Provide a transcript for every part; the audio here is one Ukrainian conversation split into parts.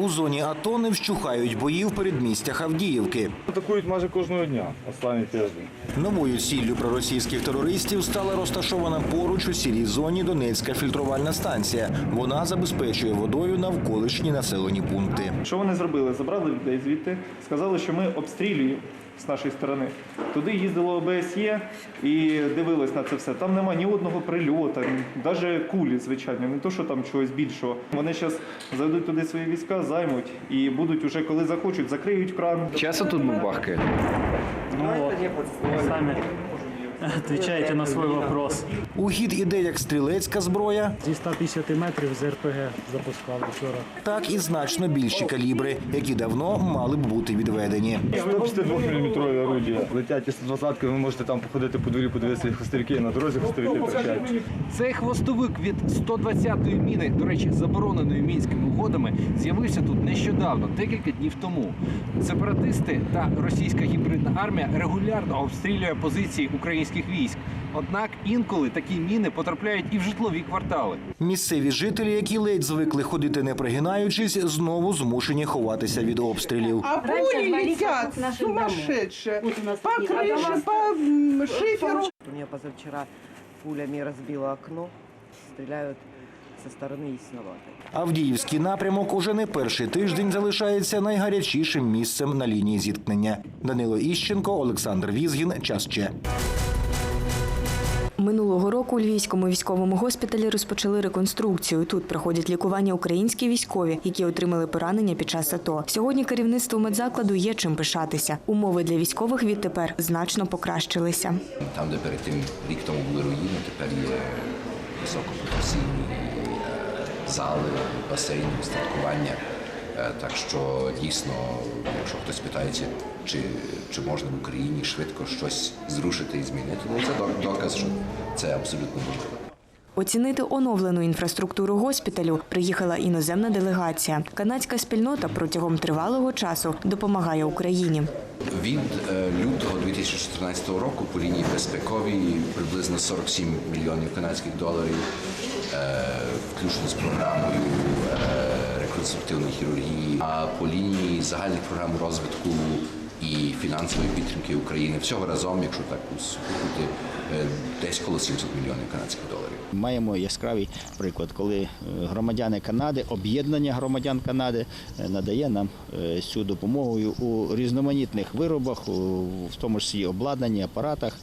У зоні АТО не вщухають бої в передмістях Авдіївки. Атакують майже кожного дня останній тиждень. Новою сіллю проросійських терористів стала розташована поруч у сірій зоні Донецька фільтрувальна станція. Вона забезпечує водою навколишні населені пункти. Що вони зробили? Забрали людей звідти, сказали, що ми обстрілюємо з нашої сторони. Туди їздило ОБСЄ і дивилось на це все. Там нема ні одного прильоту, навіть кулі, звичайно, не то, що там чогось більшого. Вони зараз зайдуть туди свої війська, займуть і будуть уже, коли захочуть, закриють кран. Часто тут бабахки. Ну вот, сами на свой вопрос. У хід іде як стрілецька зброя, Зі 150 метрів з РПГ запускав вчора. так і значно більші калібри, які давно мали б бути відведені. 152 мм орудія. Летять із 120 ви можете там походити по дворі, подивитися їх хостерки, на дорозі хостерки торчать. Цей хвостовик від 120-ї міни, до речі, забороненої мінськими угодами, з'явився тут нещодавно, декілька днів тому. Сепаратисти та російська гібридна армія регулярно обстрілює позиції українських військ. Однак інколи такі міни потрапляють і в житлові квартали. Місцеві жителі, які ледь звикли ходити не пригинаючись, знову змушені ховатися від обстрілів. А Раньше пули звали летят как нашим домам. сумасшедшие. Вот у нас По крыше, по шиферу. У меня позавчера пулями разбило окно. Стреляют со стороны Ясноватой. Авдіївський напрямок уже не перший тиждень залишається найгарячішим місцем на лінії зіткнення. Данило Іщенко, Олександр Візгін. Час ще. Минулого року у Львівському військовому госпіталі розпочали реконструкцію. Тут проходять лікування українські військові, які отримали поранення під час АТО. Сьогодні керівництву медзакладу є чим пишатися. Умови для військових відтепер значно покращилися. Там, де перед тим рік тому були руїни, тепер є високопрофесійні е, зали, басейни, устаткування. Е, Так що дійсно, якщо хтось питається, чи, чи можна в Україні швидко щось зрушити і змінити, ну це доказ, що це абсолютно можливо. Оцінити оновлену інфраструктуру госпіталю приїхала іноземна делегація. Канадська спільнота протягом тривалого часу допомагає Україні. Від е, лютого 2014 року по лінії безпековій приблизно 47 мільйонів канадських доларів, е, включно з програмою реконструктивної хірургії, а по лінії загальних програм розвитку і фінансової підтримки України всього разом, якщо так сукупити, е, десь коло 700 мільйонів канадських доларів. Маємо яскравий приклад, коли е, громадяни Канади, об'єднання громадян Канади е, надає нам е, цю допомогу у різноманітних виробах, в тому числі обладнанні, апаратах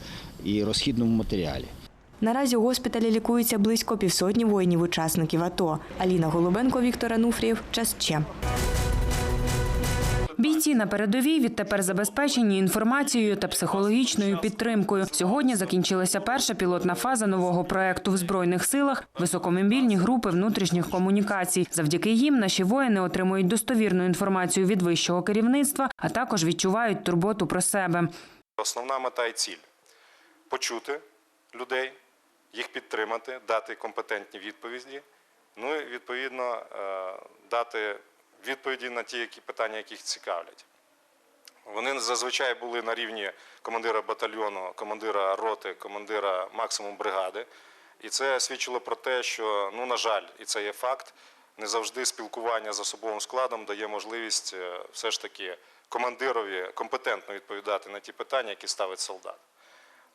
і розхідному матеріалі. Наразі у госпіталі лікується близько півсотні воїнів-учасників АТО. Аліна Голубенко, Віктор Ануфрієв. Час ще. Бійці на передовій відтепер забезпечені інформацією та психологічною підтримкою. Сьогодні закінчилася перша пілотна фаза нового проекту в збройних силах високомобільні групи внутрішніх комунікацій. Завдяки їм наші воїни отримують достовірну інформацію від вищого керівництва, а також відчувають турботу про себе. Основна мета і ціль почути людей, їх підтримати, дати компетентні відповіді, ну і відповідно е, дати відповіді на ті які питання, які їх цікавлять. Вони зазвичай були на рівні командира батальйону, командира роти, командира максимум бригади. І це свідчило про те, що, ну, на жаль, і це є факт, не завжди спілкування з особовим складом дає можливість е, все ж таки командирові компетентно відповідати на ті питання, які ставить солдат.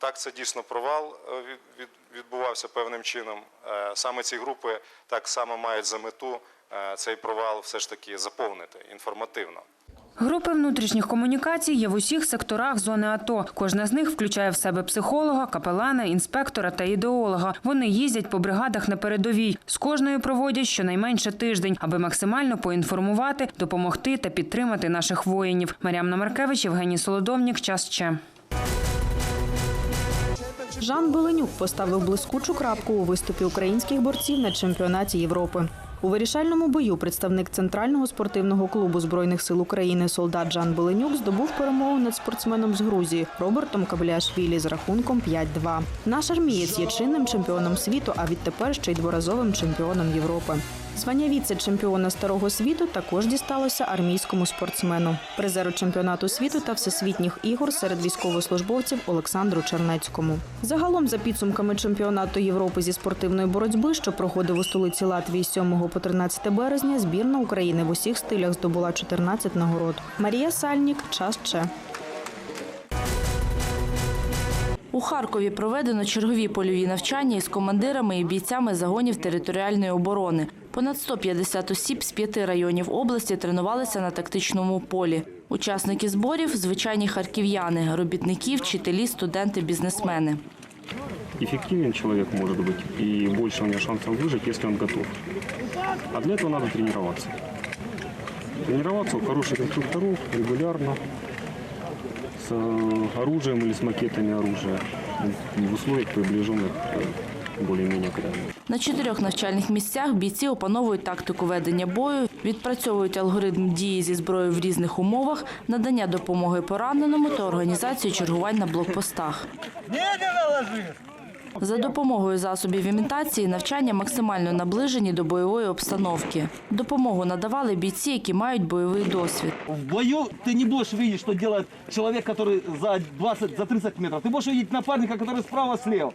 Так, це дійсно провал е, від- від- відбувався певним чином. Е, Саме ці групи так само мають за мету е, цей провал все ж таки заповнити інформативно. Групи внутрішніх комунікацій є в усіх секторах зони АТО. Кожна з них включає в себе психолога, капелана, інспектора та ідеолога. Вони їздять по бригадах на передовій. З кожною проводять щонайменше тиждень, аби максимально поінформувати, допомогти та підтримати наших воїнів. Мар'ям Маркевич, Євгеній Солодовнік. Час ще. Жан Беленюк поставив блискучу крапку у виступі українських борців на чемпіонаті Європи. У вирішальному бою представник центрального спортивного клубу збройних сил України солдат Жан Беленюк здобув перемогу над спортсменом з Грузії Робертом Кабеляшвілі з рахунком 5-2. Наш армієць є чинним чемпіоном світу, а відтепер ще й дворазовим чемпіоном Європи. Звання віце-чемпіона старого світу також дісталося армійському спортсмену, призеру чемпіонату світу та всесвітніх ігор серед військовослужбовців Олександру Чернецькому. Загалом, за підсумками чемпіонату Європи зі спортивної боротьби, що проходив у столиці Латвії з 7 по 13 березня, збірна України в усіх стилях здобула 14 нагород. Марія Сальнік, час Че. У Харкові проведено чергові польові навчання із командирами і бійцями загонів територіальної оборони. Понад 150 осіб з п'яти районів області тренувалися на тактичному полі. Учасники зборів – звичайні харків'яни, робітники, вчителі, студенти, бізнесмени. эффективен человек может быть, и больше у него шансов выжить, если он готов. А для этого надо тренироваться. Тренироваться у хороших инструкторов регулярно, с э, оружием или с макетами оружия, в условиях, приближенных э, более-менее к реальным. На чотирьох навчальних місцях бійці опановують тактику ведення бою, відпрацьовують алгоритм дії зі зброєю в різних умовах, надання допомоги пораненому та організацію чергувань на блокпостах. За допомогою засобів імітації навчання максимально наближені до бойової обстановки. Допомогу надавали бійці, які мають бойовий досвід. В бою ты не будешь видеть, что делает человек, который за 20, за 30 метров. Ты будешь видеть напарника, который справа-слева.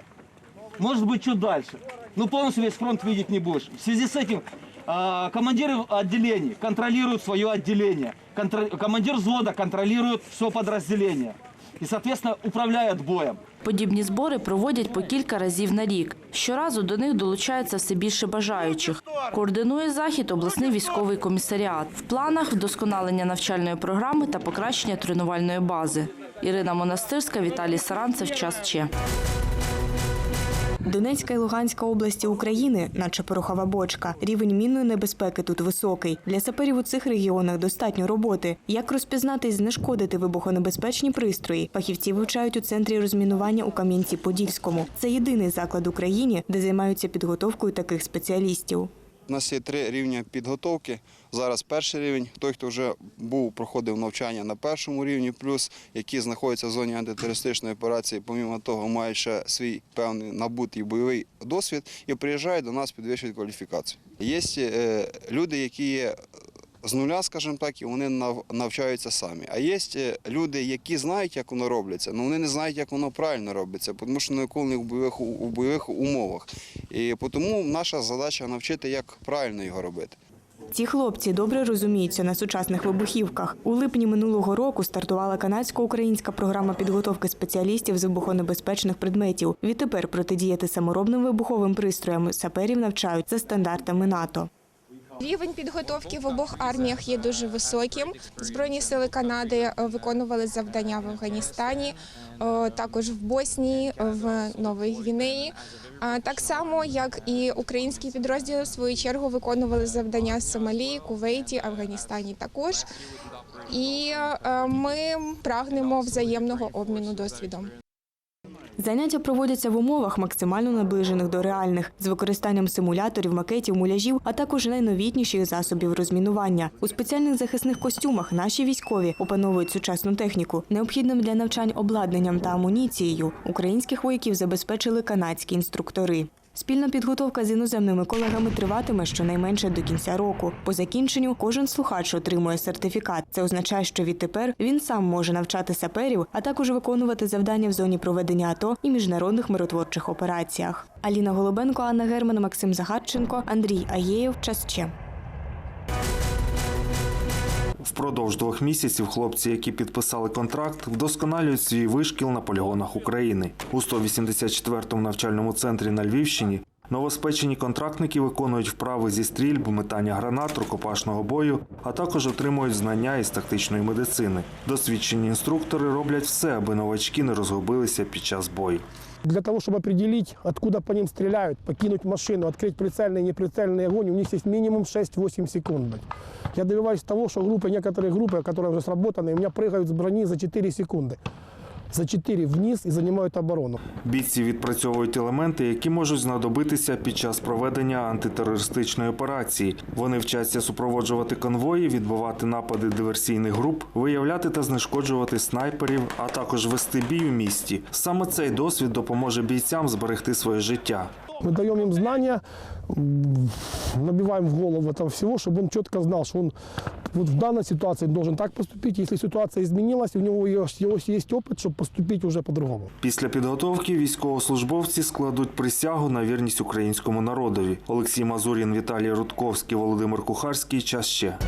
Может быть, чуть дальше. Но полностью весь фронт видеть не будешь. В связи с этим а, командиры отделений контролируют свое отделение. Контр- командир взвода контролирует все подразделение. И, соответственно, управляет боем. Подібні збори проводять по кілька разів на рік. Щоразу до них долучається все більше бажаючих. Координує захід обласний військовий комісаріат. В планах вдосконалення навчальної програми та покращення тренувальної бази. Ірина Монастирська, Віталій Саранцев. Час Че. Донецька і Луганська області України, наче порохова бочка. Рівень мінної небезпеки тут високий. Для саперів у цих регіонах достатньо роботи. Як розпізнати і знешкодити вибухонебезпечні пристрої? Фахівці вивчають у центрі розмінування у Кам'янці-Подільському. Це єдиний заклад в Україні, де займаються підготовкою таких спеціалістів. У нас є три рівні підготовки. Зараз перший рівень. Той, хто вже був, проходив навчання на першому рівні, плюс які знаходяться в зоні антитерористичної операції, помімо того, мають ще свій певний набутий бойовий досвід і приїжджають до нас підвищують кваліфікацію. Є е, люди, які є з нуля, скажімо так, і вони нав- навчаються самі. А є е, люди, які знають, як воно робиться, але вони не знають, як воно правильно робиться, тому що не виконують в бойових, у бойових умовах. І тому наша задача навчити, як правильно його робити. Ці хлопці добре розуміються на сучасних вибухівках. У липні минулого року стартувала канадсько-українська програма підготовки спеціалістів з вибухонебезпечних предметів. Відтепер протидіяти саморобним вибуховим пристроям саперів навчають за стандартами НАТО. Рівень підготовки в обох арміях є дуже високим. Збройні сили Канади е, виконували завдання в Афганістані, е, також в Боснії, в Новій Гвінеї. Так само, як і українські підрозділи, в свою чергу виконували завдання в Сомалії, Кувейті, Афганістані також. І е, ми прагнемо взаємного обміну досвідом. Заняття проводяться в умовах максимально наближених до реальних з використанням симуляторів, макетів, муляжів, а також найновітніших засобів розмінування. У спеціальних захисних костюмах наші військові опановують сучасну техніку, необхідним для навчань обладнанням та амуніцією. Українських вояків забезпечили канадські інструктори. Спільна підготовка з іноземними колегами триватиме щонайменше до кінця року. По закінченню кожен слухач отримує сертифікат. Це означає, що відтепер він сам може навчати саперів, а також виконувати завдання в зоні проведення АТО і міжнародних миротворчих операціях. Аліна Голубенко, Анна Герман, Максим Загарченко, Андрій Аєєв. Час. Впродовж двох місяців хлопці, які підписали контракт, вдосконалюють свій вишкіл на полігонах України. У 184-му навчальному центрі на Львівщині новоспечені контрактники виконують вправи зі стрільб, метання гранат, рукопашного бою, а також отримують знання із тактичної медицини. Досвідчені інструктори роблять все, аби новачки не розгубилися під час бою. Для того, чтобы определить, откуда по ним стреляют, покинуть машину, открыть прицельный и неприцельный огонь, у них есть минимум 6-8 секунд. блядь. Я добиваюсь того, что группы, некоторые группы, которые уже сработаны, у меня прыгают с брони за 4 секунды. За 4 вниз и занимают оборону. Бійці відпрацьовують елементи, які можуть знадобитися під час проведення антитерористичної операції. Вони вчаться супроводжувати конвої, відбивати напади диверсійних груп, виявляти та знешкоджувати снайперів, а також вести бій у місті. Саме цей досвід допоможе бійцям зберегти своє життя. Мы даем им знания, м, набиваем в голову этого всего, чтобы он четко знал, что он вот в данной ситуации должен так поступить. Если ситуация изменилась, у него есть опыт, чтобы поступить уже по-другому. Після підготовки військовослужбовці складуть присягу на вірність українському народові. Олексій Мазурін, Віталій Рудковський, Володимир Кухарський. Час ще.